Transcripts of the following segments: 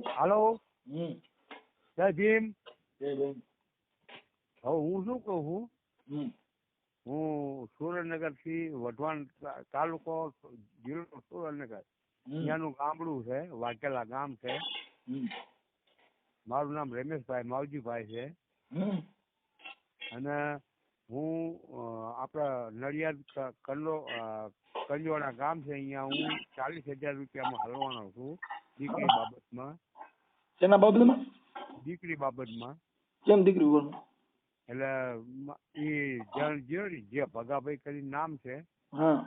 હાલો. હમ. જય ભીમ. જય ભીમ. હવે હું શું કહું છું? હમ. હું સુરેન્દ્રનગરથી વઢવાણ તાલુકો જિલ્લો સુરેન્દ્રનગર. ત્યાંનું ગામડું છે વાઘેલા ગામ છે. મારું નામ રમેશભાઈ માવજીભાઈ છે. અને હું આપણા નડિયાદ કંડો કંજોડા ગામ છે અહીંયા હું ચાલીસ હજાર રૂપિયામાં હલવાનો છું. દીકરી બાબતમાં? તેના બાબતમાં? દીકરી બાબતમાં? કેમ દીકરી ઉપર એટલે એ જણ ને જે ભગાભાઈ કરી નામ છે. હા.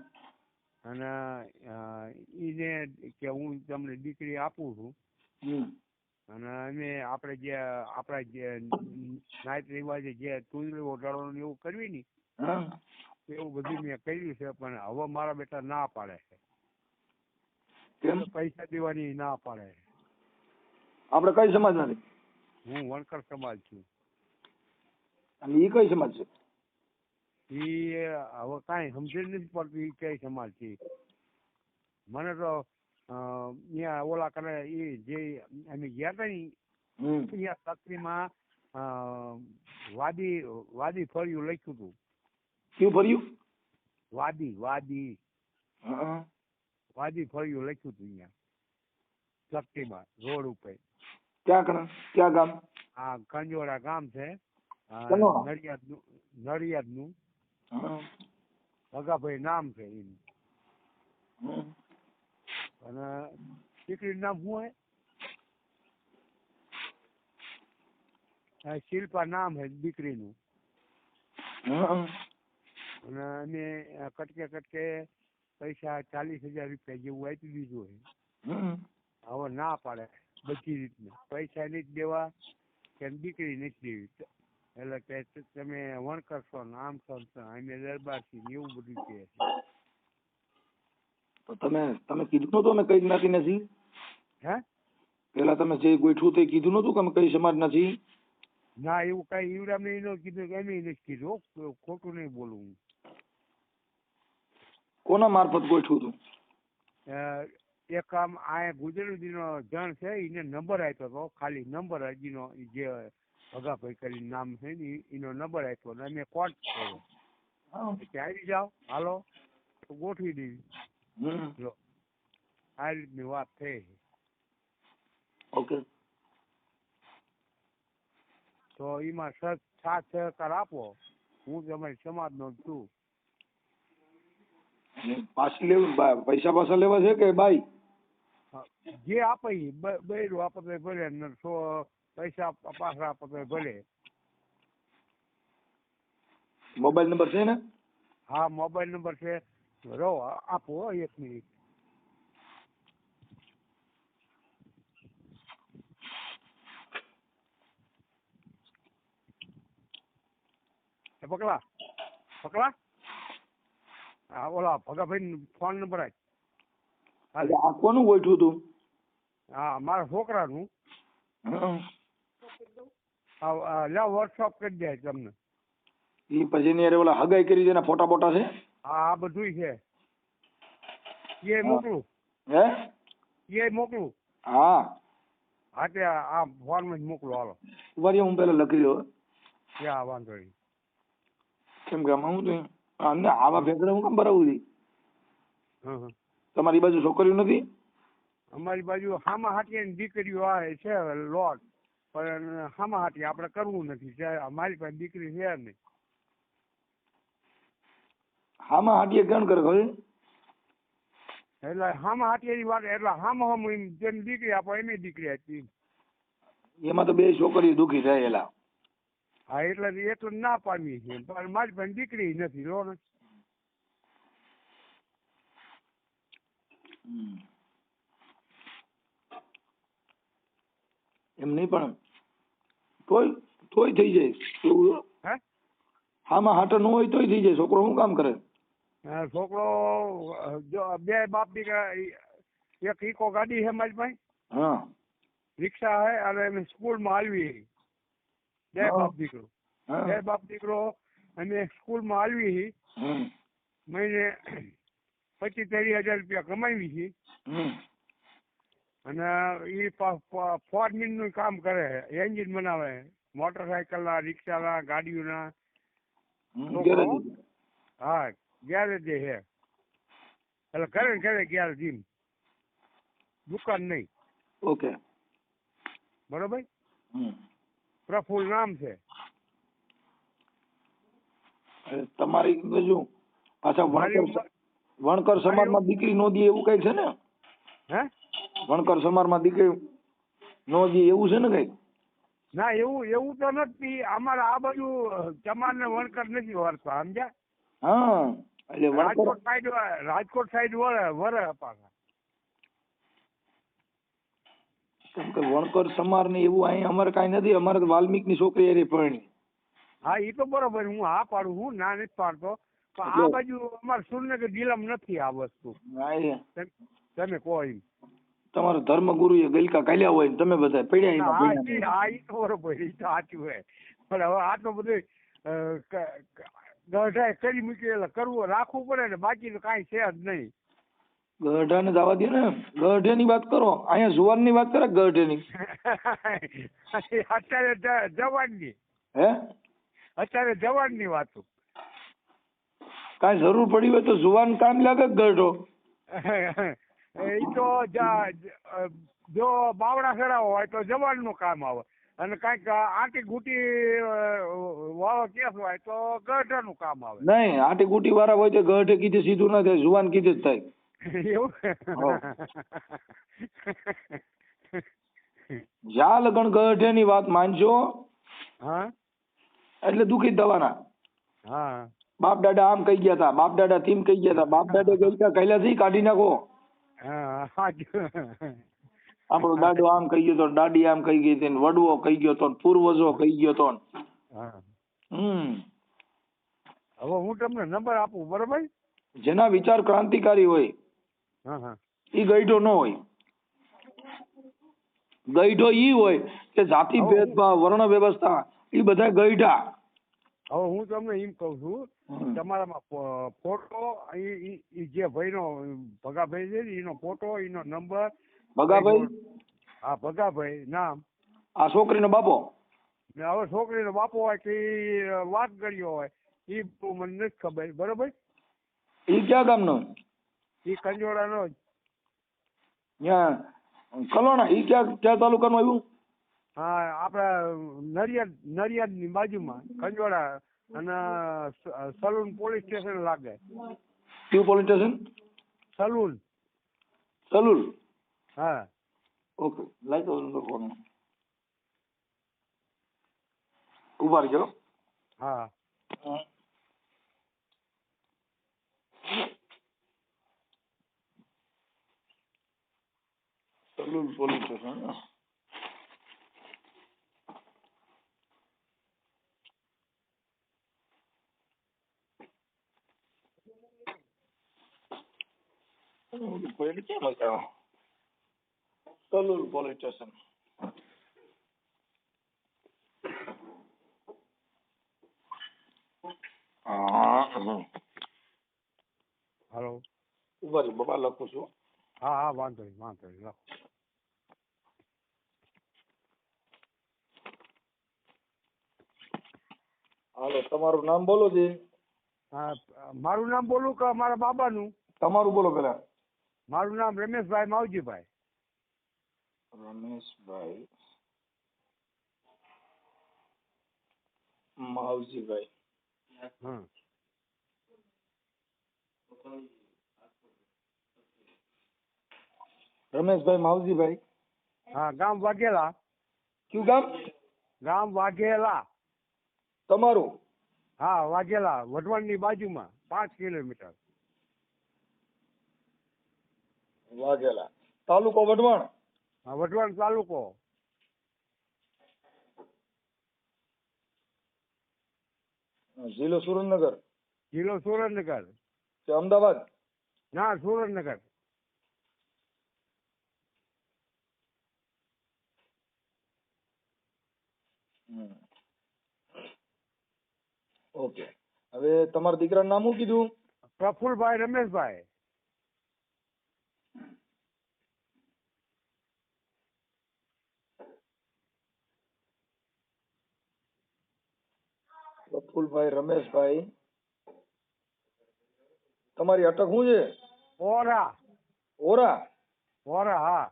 અને એને કે હું તમને દીકરી આપું છું. અને અમે આપણે જે આપણા જે નાયત રિવાજે જે તુંદરી ઓઢાડવાનું એવું કરવી ને એવું બધું મેં કર્યું છે પણ હવે મારા બેટા ના પાડે છે. કેમ? પૈસા દેવાની ના પાડે. છે આપણે કઈ સમાજ નથી હું વણકર સમાજ છું. અને ઈ કઈ સમાજ છે? ઈ હવે કાંઈ સમજણ નથી પડતી ઈ કઈ સમાજ છે મને તો ત્યાં ઓલા કરે એ જે અમે ગયા હતા ને ત્યાં અ, વાદી વાદી ફળિયું લખ્યું હતું શું ફળિયું? વાદી વાદી. હા. વાદી ફળિયું લખ્યું હતું અહીંયા. શક્તિમાં રોડ ઉપર. ક્યાં કણ ક્યાં ગામ? હા કંજોડા ગામ છે? નડિયાદનું નડિયાદનું ભગાભાઈ નામ છે એનું. અને દીકરીનું નામ શું હોય? શિલ્પા નામ હે દીકરીનું. અને અમે કટકે કટકે પૈસા ચાલીસ હજાર રૂપિયા જેવું આપી દીધું હોય હવે ના પાડે બધી રીતના. પૈસા નથી દેવા કે દીકરી નથી દેવી. એટલે કે તમે વણ કરશો ને આમ કરશો અમે દરબાર છીએ ને એવું બધું કહે છે. તો તમે તમે કીધું નતું અમે કઈ જ્ઞાતિ નથી? હે? પેલા તમે જે ગોઠવું તે કીધું નતું કે અમે કઈ સમાજ નથી? ના એવું કઈ ઈવડા મેં કીધું કે અમે નથી કીધું. ખોટું નહીં બોલું હું. કોના મારફત ગોઠવું તું એક આમ આ ગુજરાતીનો જણ છે એને નંબર આપ્યો હતો ખાલી નંબર હજીનો જે ભગાભાઈ કરી નામ છે ને એનો નંબર આપ્યો અને મેં કોટ કર્યો. આવી જાઓ હાલો તો ગોઠવી દેવી. જો આ રીતની વાત થઈ ઓકે. તો એમાં સાથ સહકાર આપો. હું તમારી સમાજનો નો છું. પાછી લેવું બા- પૈસા પાછા લેવા છે કે બાઈ હા, જે આપે ઈ બ- બૈરું આપે તોય ભલે ને સો પૈસા પાછા આપે તોય ભલે મોબાઈલ નંબર છે ને હા મોબાઈલ નંબર છે રહો આપો હો એક મિનિટ એ પકડા પકડા હા ઓલા ભગાભાઈ ફોન નંબર. એટલે આ કોનું ગોઠવું તું હા મારા છોકરાનું. લ્યા વોટ્સઅપ કરી દે તમને. એ પછી એની હારે ઓલા હગાઈ કરી છે ફોટા બોટા છે? હા આ બધું છે. એ મોકલું. હે? એ મોકલું. હા. હા તે આ ફોન ફોનમાં જ મોકલો હાલો. વળી હું પેલા લખી દઉં ક્યાં વાંધો નહીં. કેમ કે આમાં હું તો અમને આવા ભેગડે હું કામ ભરાવું છું. તમારી બાજુ છોકરીઓ નથી? અમારી બાજુ હામા હાટીયાની દીકરીઓ આવે છે લોટ પણ હામા હાટી આપણે કરવું નથી છે અમારી પાસે દીકરી છે નહીં. હામા હાટીએ કેમ કરે ખબર? એટલે હામા હાટીયાની વાત એટલે હામા હામ જેમ દીકરી આપો એમ દીકરી હતી એમાં તો બે છોકરીઓ દુખી થયેલા હા એટલે એટલે ના પામી છે. પણ મારી પાસે દીકરી નથી લો ને. હમ. એમ નહીં પણ તોય તોય થઈ જાય. એવું હે. હામાં હાટો ન હોય તોય થઈ જાય. છોકરો શું કામ કરે? અ, છોકરો અ, જો બે બાપ દીકરા ઈ- એક ઈકો ગાડી છે મારી પાસે. હા. રિક્ષા હે અને અમે સ્કૂલમાં આલવી હા. બાપ દીકરો. જય બાપ દીકરો. અમે સ્કૂલમાં આવી હી. મહિને પચીસ ત્રીસ હજાર રૂપિયા કમાવી છે અને એ ફોરમીનનું કામ કરે એન્જિન બનાવે મોટરસાયકલના રિક્ષાના રિક્ષા હમ, ગાડીઓના. હા ગેરેજ છે એટલે કરે ને કરે ગેરેજ એમ. દુકાન નહીં. ઓકે. બરોબર? હમ. પ્રફુલ નામ છે. તમારી બાજુ પાછા વણકર વણકર સમાજમાં દીકરી નો દે એવું કઈ છે ને? હે? વણકર સમાજમાં દીકરી નો દે એવું છે ને કઈ? ના એવું એવું તો નથી. અમારે આ બાજુ ચમારને વણકર નથી વળતા સમજ્યા? હા એટલે રાજકોટ સાઈડ રાજકોટ સાઈડ વરે વરે પાછા કેમ કે વણકર સમાર ને એવું અહીં અમારે કાંઈ નથી અમારે તો વાલ્મીકની છોકરી એની પરણી. હા એ તો બરોબર હું હા પાડું હું ના નથી પાડતો. પણ આ બાજુ અમારે સુરનગર જિલ્લામાં નથી આ વસ્તુ. એ તેમ- કહો એમ. તમારો ધર્મગુરુ એ ગલકા કાલ્યા હોય ને તમે બધા પડ્યા એમાં હા ઈ તો બરોબર એ તો સાચું હોય પણ હવે આ તો બધું ગઢાય કરી મૂકી એટલે કરવું રાખવું પડે ને બાકી તો કાંઈ છે જ નહીં. ગઢાને જવા દે ને ગઢેની વાત કરો. અહીંયા જુવાનની વાત કરે ગઢેની? અત્યારે જવાનની હે? અત્યારે જવાનની વાત. કાંઈ જરૂર પડી હોય તો જુવાન કામ લાગે ગઢો? એ તો જા- બાવડા ખેડાવો હોય તો જવાનનું કામ આવે. અને કંઈક આંટી ગુટી વાળો કેસ હોય તો ગઢાનું કામ આવે. નહીં આટી ગુટી વાળા હોય તો ગઢ કીધે સીધું ના થાય જુવાન કીધે જ થાય. જ્યાં લગન ગઢેની વાત માનજો. હા? એટલે દુખી થવાના. હા. બાપ દાદા આમ કહી ગયા હતા બાપ દાદા થીમ કહી ગયા હતા. બાપ દાદા ગલકા કહેલાથી કાઢી નાખો. આપણો દાદો આમ કહી ગયો તો દાદી આમ કહી ગઈ હતી ને વડવો કહી ગયો તો પૂર્વજો કહી ગયો તો હમ. હવે હું તમને નંબર આપું બરોબર? જેના વિચાર ક્રાંતિકારી હોય એ ગઈઢો ન હોય. ગઈઢો ઈ હોય કે જાતિ ભેદભાવ વર્ણ વ્યવસ્થા એ બધા ગઈઢા. હવે હું તમને એમ કહું છું તમારામાં ફોટો જે ભાઈનો ભગાભાઈ છે ને એનો ફોટો એનો નંબર ભગાભાઈ? હા ભગાભાઈ નામ. આ છોકરીનો બાપો? હવે છોકરીનો બાપો હોય કે વાત કર્યો હોય એ મને નથી ખબર બરોબર? ઈ ક્યાં ગામનો? એ કંજોડાનો જ. ત્યાં કલોણા ઈ ક્યાં ક્યાં તાલુકાનું આવ્યું? હા આપણા નડિયાદ નડિયાદની બાજુમાં કંજોડા અને સલૂન પોલીસ સ્ટેશન લાગે. કયું પોલીસ સ્ટેશન? સલૂન. સલૂન? હા. ઓકે લાઈ દો નંબર ફોન. ઊભા રહેજો. હા. Salun police station Salun police station હા હાલો ઊભા રહ્યો બાબા લખું છું હા હા વાંધો નહીં વાંધો નહીં લખો હાલો તમારું નામ બોલો જી. હા મારું નામ બોલું કે મારા બાબાનું? તમારું બોલો પેલા મારું નામ રમેશભાઈ માવજીભાઈ. રમેશભાઈ માવજીભાઈ. હા. રમેશભાઈ માવજીભાઈ. હા ગામ વાઘેલા. કયું ગામ? ગામ વાઘેલા. તમારું? હા વાઘેલા વઢવાણની બાજુમાં પાંચ કિલોમીટર. વાઘેલા. તાલુકો વઢવાણ? હા વઢવાણ તાલુકો. જિલ્લો સુરેન્દ્રનગર? જિલ્લો સુરેન્દ્રનગર. કે અમદાવાદ? ના સુરેન્દ્રનગર. ઓકે હવે તમારા દીકરાનું નામ શું કીધું પ્રફુલભાઈ રમેશભાઈ પ્રફુલભાઈ રમેશભાઈ તમારી અટક શું છે ઓરા ઓરા ઓરા હા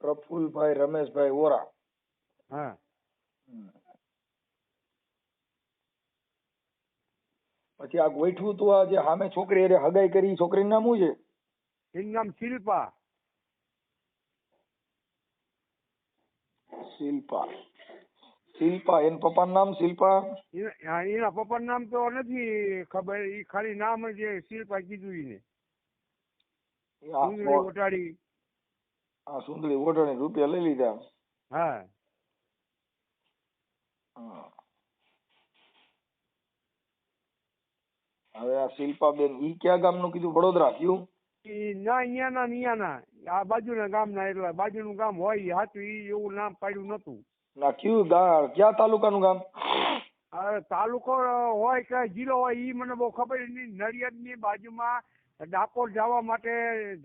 પ્રફુલભાઈ રમેશભાઈ ઓરા હા. પછી આ ગોઠવું તો આ જે સામે છોકરી હારે હગાઈ કરી છોકરીનું નામ શું છે? એનું નામ શિલ્પા. શિલ્પા. શિલ્પા એન પપ્પાનું નામ શિલ્પા? એના હા, એના પપ્પાનું નામ તો નથી ખબર એ ખાલી નામ જ શિલ્પા કીધું એને. ડુંગળી ઓટાડી આ સુંદરી ઓટાડી રૂપિયા લઈ લીધા. હા. હવે આ શિલ્પાબેન ઈ ક્યાં ગામનું કીધું? વડોદરા કયું? ઈ ના અહીંયાના ને અહીંયાના. આ બાજુના ગામના એટલે બાજુનું ગામ હોય હાચું ઈ એવું નામ પાડ્યું નતું ના કયું ગા ક્યાં તાલુકાનું ગામ? તાલુકો હોય કે જિલ્લો હોય ઈ મને બહુ ખબર નહીં. નડિયાદની બાજુમાં ડાકોર જવા માટે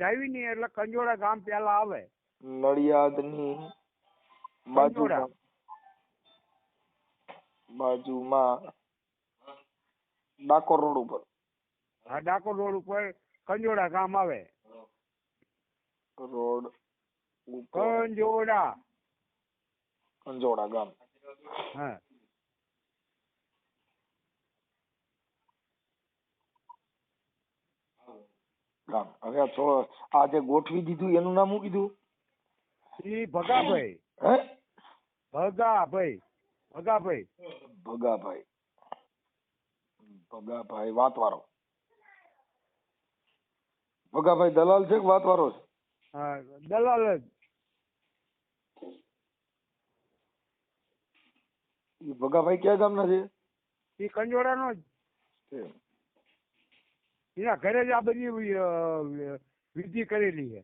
જાવી નહીં એટલે કંજોડા ગામ પેલા આવે. નડિયાદની બાજુમાં બાજુમાં ડાકોર રોડ ઉપર. હા ડાકોર રોડ ઉપર કંજોડા ગામ આવે. રોડ કંજોડા. કંજોડા ગામ. હા. ગામ. હવે આ જે ગોઠવી દીધું એનું નામ શું કીધું? ઈ ભગાભાઈ. હે? ભગાભાઈ. ભગાભાઈ. ભગાભાઈ. ભગાભાઈ વાતવારો ભગાભાઈ દલાલ છે કે વાતવારો છે? હા દલાલ જ. ભગાભાઈ ક્યાં ગામના છે? કંજોડા કંજોડાનો જ. એના ઘરે જ આ બધી વિધિ કરેલી છે.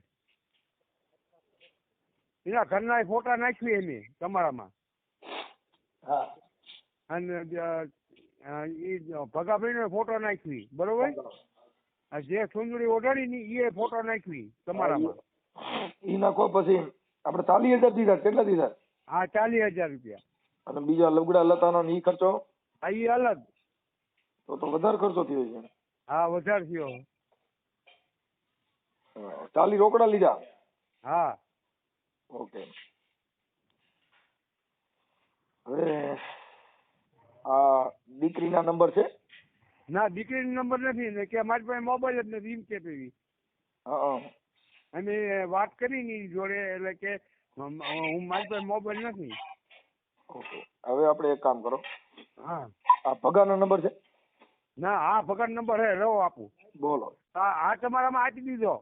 એના ઘરના ફોટા નાખ્યું એમે તમારામાં. હા. અને ઈ ભગાભાઈ નો ફોટો નાખવી બરોબર? જે સુંદરી ઓઢાડી ની એ ફોટો નાખવી તમારામાં. ઈ નાખો પછી આપણે ચાલીસ હજાર દીધા કેટલા દીધા? હા ચાલીસ હજાર રૂપિયા. અને બીજા લગડા લતાનો ને ઈ ખર્ચો? આ ઈ અલગ. તો તો વધારે ખર્ચો થયો છે. હા વધારે થયો. હા, ચાલી રોકડા લીધા? હા. ઓકે. આ દીકરીના નંબર છે? ના દીકરીનો નંબર નથી ને કે મારી પાસે મોબાઈલ જ નથી એમ કે પેલી હા હા. અમે વાત કરી ની જોડે એટલે કે હું મારી પાસે મોબાઈલ નથી. ઓકે હવે આપણે એક કામ કરો. હા. આ ભગાનો નંબર છે? ના આ પગાર નંબર હે રહો આપું. બોલો. હા આ તમારામાં આપી દીધો.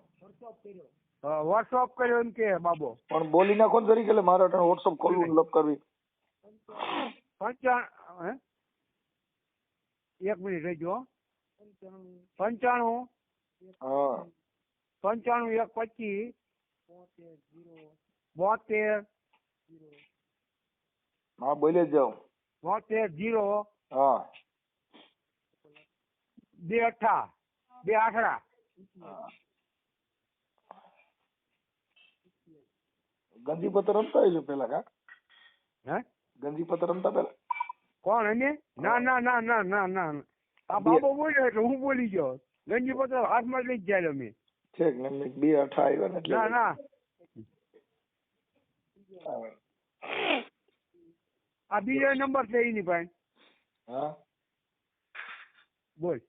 વોટ્સઅપ કર્યો. એમ કે બાબો. પણ બોલી નાખો ને તરીકે એટલે મારે વોટ્સઅપ ખોલવું લપ કરવી. પંચા હે? એક મિનિટ રહેજો. પંચાણું. પંચાણું એક પચીસ. બોતેર. હા બોલે જાઉં બોતેર જીરો. હા. બે અઠા. બે આઠડા ગંદી પત્ર રમતા હશો પેલા કા? હે? ગંજી પત્તર રમતા પેલા કોણ એને? ના ના ના ના ના ના. આ બાબો બોલ્યો એટલે હું બોલી ગયો. ગંજી પત્ર હાથમાં લઈ જાય અમે. છે બે અઠા આવ્યા ને ના ના. આ બીજો નંબર છે એની પાસે. હા? બોલ.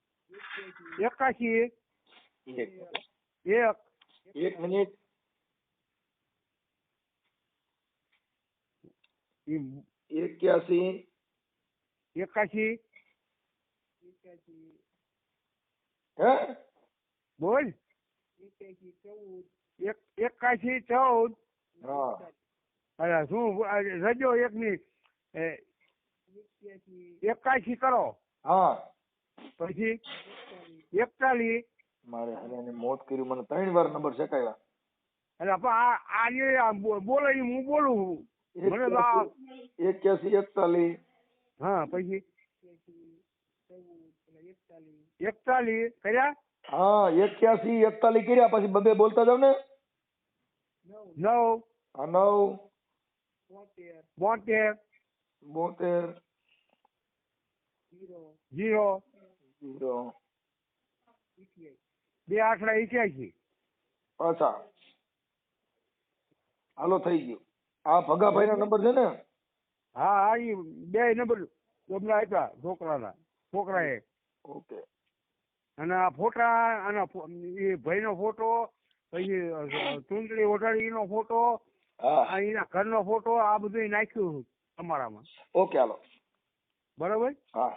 એકાશી એક. એક. એક. મિનિટ. એક્યાસી. એકાશી હે? બોલ. એક એકાશી ચૌદ. હા. અરે શું રજો એક ની એકાશી કરો. હા. પછી એકતાલીસ. મારે હરે મોત કર્યું મને ત્રણ વાર નંબર શેકાયા એટલે આ બોલે હું બોલું છું. એક્યાસી એકતાલીસ. હા પછી? એકતાલીસ કર્યા? હા એક્યાસી એકતાલીસ કર્યા પછી બબે બોલતા જાવ ને? નવ. હા નવ. બોતેર. બોતેર. જીરો. જીરો. બે આંકડા એક્યાસી. અચ્છા હાલો થઈ ગયું. આ ભગાભાઈ નો નંબર છે ને? હા હા એ બે નંબર તમને આપ્યા છોકરાના છોકરાએ. ઓકે. અને આ ફોટા અને એ ભાઈનો ફોટો પછી ચૂંટણી ઓઢાડી એનો ફોટો એના ઘરનો ફોટો આ બધું નાખ્યું તમારામાં. Okay hello. બરાબર? હા.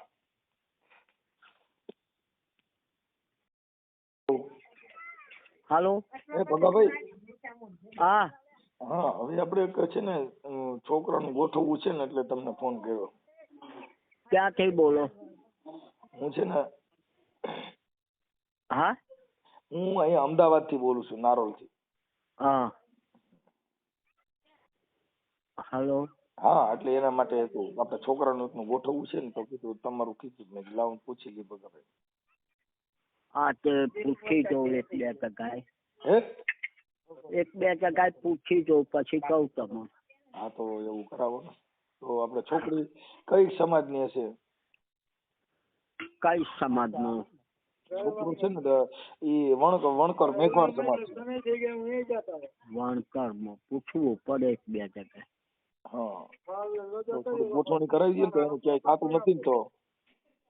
હાલો. એ ભગાભાઈ. હા. હા હવે આપણે એક છે ને અમ, છોકરાનું ગોઠવવું છે ને એટલે તમને ફોન કર્યો. ક્યાંથી બોલો? હું છે ને હા? હું અહીંયા અમદાવાદથી બોલું છું નારોલથી હા. હલો. હા એટલે એના માટે હતું આપણે છોકરાનું એકનું ગોઠવવું છે ને તો કીધું તમારું કીધું મેં કીધું લાવું પૂછી લઈ ભગાભાઈ હા તે પૂછી જોઉં એક બે હે? એક બે જગાએ પૂછી જોઉં પછી કહું તમને. હા તો એવું કરાવો ને. તો આપણે છોકરી કઈ સમાજની હશે? કઈ સમાજનું? છોકરું છે ને એ ઈ વણકર વણકર મેઘવાણ સમાજ વણકરમાં પૂછવું પડે એક બે જગાએ હા. તો ગોઠવણી કરાવી દઈએ ને તો એનું ક્યાંય ખાતું નથી ને તો.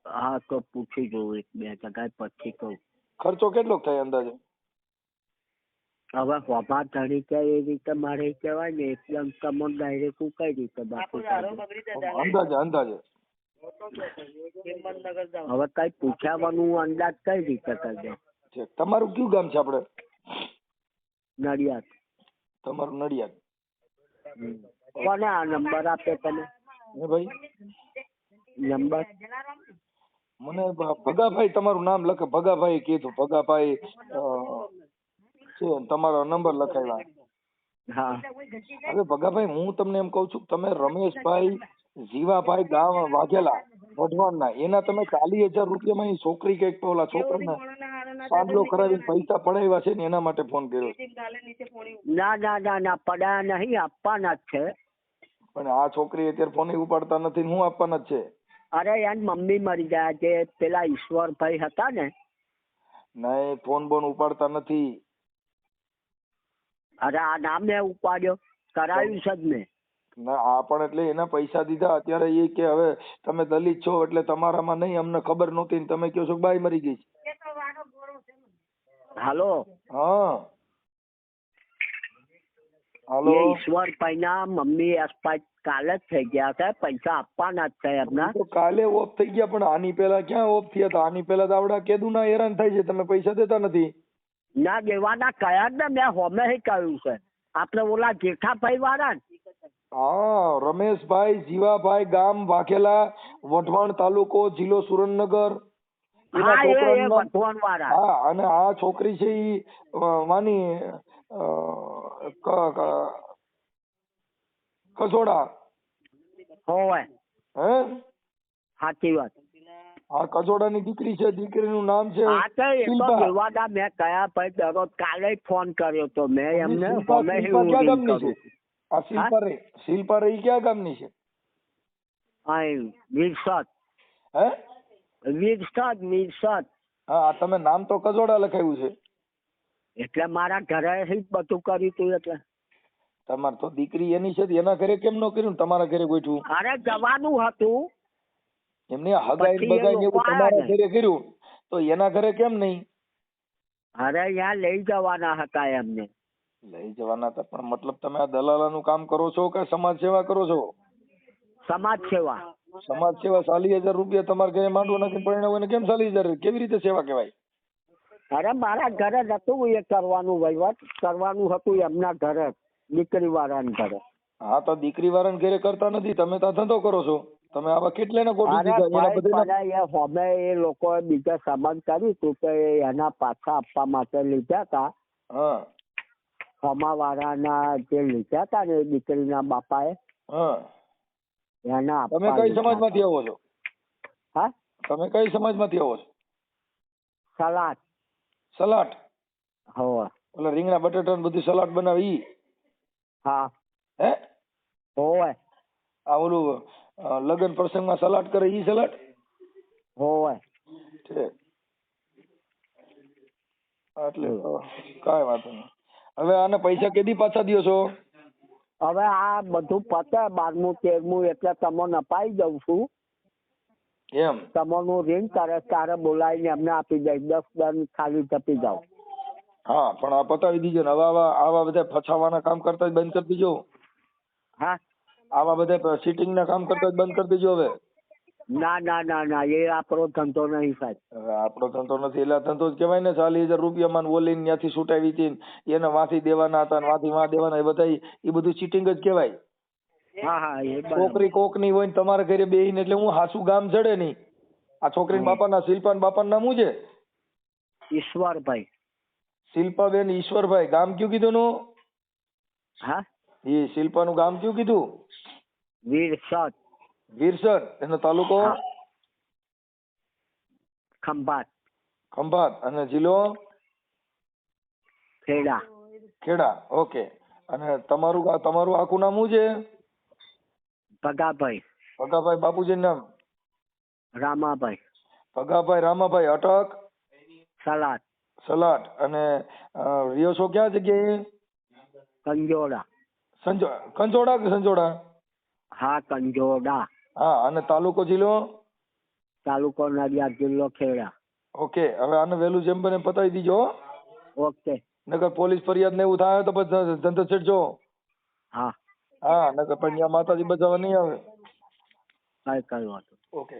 હા તો પૂછી જોઉં એક બે જગાએ પછી કહું. ખર્ચો કેટલો થાય અંદાજે? હવે ધણી કે એ રીતે મારે કહેવાય ને એકદમ તમને ડાયરેક્ટ હું કઈ રીતે બાકી અંદાજે અંદાજે. હવે કઈ પૂછાવાનું અંદાજ કઈ રીતે કરજો? તમારું કયું ગામ છે આપણે નડિયાદ. તમારું નડિયાદ. કોને આ નંબર આપે તમે? હે ભાઈ? નંબર? મને ભગાભાઈ તમારું નામ લખે ભગાભાઈ કીધું ભગાભાઈ છે તમારો નંબર લખાવ્યા. હા. ભગાભાઈ હું તમને એમ કઉ છું તમે રમેશભાઈ જીવાભાઈ ગામ વાઘેલા વઢવાણના એના તમે ચાલીસ હજાર રૂપિયામાં એ છોકરી કંઈક ઓલા છોકરાને સાંભળો કરાવીને પૈસા પડાવ્યા છે ને એના માટે ફોન કર્યો ના ના ના ના પડ્યા નહીં આપવાના જ છે. પણ આ છોકરી અત્યારે ફોન ઉપાડતા નથી હું આપવાના જ છે? અરે યાર મમ્મી મરી ગયા જે પેલા ઈશ્વરભાઈ હતા ને. નહીં ફોન બોન ઉપાડતા નથી. અરે આ નામ ને ઉપાડ્યો. કરાવ્યું છે જ મેં. ના આ પણ એટલે એના પૈસા દીધા. અત્યારે એ કે હવે તમે દલિત છો એટલે તમારામાં નહીં અમને ખબર નહોતી ને તમે કહો છો બાઈ મરી ગઈ હાલો? હા. હાલો? ઈશ્વર પૈના મમ્મી એક્સપાયર કાલે જ થઈ ગયા છે પૈસા આપવાના જ છે એમના. તો કાલે ઓફ થઈ ગયા પણ આની પહેલા ક્યાં ઓફ થયા હતા? આની પહેલા તો આવડા કેદુના હેરાન થાય છે. તમે પૈસા દેતા નથી. ના દેવાના કયા જ ને મેં હોમે કહ્યું છે. આપણે ઓલા જેઠાભાઈ વાળા હા રમેશભાઈ જીવાભાઈ ગામ વાઘેલા વઢવાણ તાલુકો જિલ્લો સુરેન્દ્રનગર. હા એ વઢવાણ વાળા. હા અને આ છોકરી છે ઈ માની કસોડા. હોય હે? સાચી વાત. આ કસોડાની દીકરી છે દીકરીનું નામ છે તો એ તો. મેં કયા ભાઈ દરરોજ કાલે ફોન કર્યો તો મેં એમને શિલ્પા- ક્યાં ગામની છે? આ શિલ્પા રે શિલ્પા રે ક્યાં ગામની છે? અહીં વિરસદ. હે? વિરસદ વિરસદ. હા તમે નામ તો કજોડા લખાયું છે. એટલે મારા ઘરે જ બધું કર્યું તું એટલે. તમાર તો દીકરી એની છે એના ઘરે કેમ ન કર્યું? તમારા ઘરે ગોઠવું? અરે જવાનું હતું. એમને હગાઈ બગાઈ ને એવું તમારા ઘરે કર્યું. તો એના ઘરે કેમ નહીં? અરે અહીંયા લઈ જવાના હતા એમને. લઈ જવાના હતા પણ મતલબ તમે આ દલાલાનું કામ કરો છો કે સમાજ સેવા કરો છો? સમાજ સેવા. સમાજ સેવા ચાલીસ હજાર રૂપિયા તમારા ઘરે માંડવો નાખીને પરિણામ હોય કેમ ચાલીસ હજાર? કેવી રીતે સેવા કહેવાય? અરે મારા ઘરે જ હતું એ કરવાનું વહીવટ કરવાનું હતું એમના ઘરે દીકરી વાળાને ઘરે. હા તો દીકરી વાળાને ઘરે કરતા નથી તમે તો ધંધો કરો છો. તમે આવા કેટલાને ગોઠવી દીધા? એના બધાના હોમે એ લોકો બીજા સામાન કરી તો કે એના પાછા આપવા માટે લીધા હતા હા. હોમાવાળાના જે લીધા હતા ને દીકરીના બાપાએ હા. એના તમે કઈ સમાજમાંથી આવો છો? હા? તમે કઈ સમાજમાંથી આવો છો? સલાડ. સલાડ? હા ઓલા રીંગણા બટેટા ને બધું સલાડ બનાવે ઈ? હા. હે? હોય આ ઓલું લગ્ન પ્રસંગમાં સલાડ કરે ઈ સલાડ? હોવે. છે એટલે કાંઈ વાંધો નહીં. હવે આને પૈસા કેદી પાછા દ્યો છો? હવે આ બધું પતે બારમું તેરમું એટલે તમને અપાઈ દઉં છું. એમ? તમારું રિંગ કરે તારે બોલાવીને એમને આપી દઈશ દસ દન ખાલી જપી જાઓ. હા પણ આ પતાવી દીજો ને. હવે આવા આવા બધા ફસાવાના કામ કરતા જ બંધ કરી દીજો. હા. આવા બધા સીટિંગ ના કામ કરતા બંધ કરી દેજો હવે. ના ના ના ના એ આપણો ધંધો નહીં સાહેબ. આપણો ધંધો નથી એટલે ધંધો જ કહેવાય ને ચાલીસ હજાર રૂપિયામાં ને ઓલીને ત્યાંથી છૂટાવી હતી એને વાંથી દેવાના હતા ને વાંથી વાં દેવાના એ બધા એ બધું ચીટિંગ જ કહેવાય. હા હા એ છોકરી કોકની હોય ને તમારા ઘરે બેહીને એટલે હું હાસુ ગામ ચડે નહીં. આ છોકરીના બાપાના શિલ્પા બાપાનું નામ શું છે? ઈશ્વરભાઈ. શિલ્પાબેન ઈશ્વરભાઈ ગામ કયું કીધું નું હા? એ શિલ્પાનું ગામ કયું કીધું? વીરસદ વીરસર એનો તાલુકો? ખંભાત. ખંભાત. અને જિલ્લો? ખેડા. ખેડા. ઓકે. અને તમારું તમારું આખું નામ શું છે? ભગાભાઈ. ભગાભાઈ બાપુજી નામ? રામાભાઈ. ભગાભાઈ રામાભાઈ અટક? સલાદ સલાટ અને રિયો શો છો ક્યાં જગ્યાએ? કંજોડા. સંજો કંજોડા કે સંજોડા? હા કંજોડા. હા અને તાલુકો જિલ્લો? તાલુકો નડિયાદ જિલ્લો ખેડા. ઓકે હવે આને વહેલું જેમ બને પતાવી દીજો હો. ઓકે. નકર પોલીસ ફરિયાદ ને એવું થાય તો પછી ધંધો છેડજો. હા. હા નકર પણ ત્યાં માતાજી બચાવવા નહીં આવે. કઈ કઈ વાંધો ઓકે.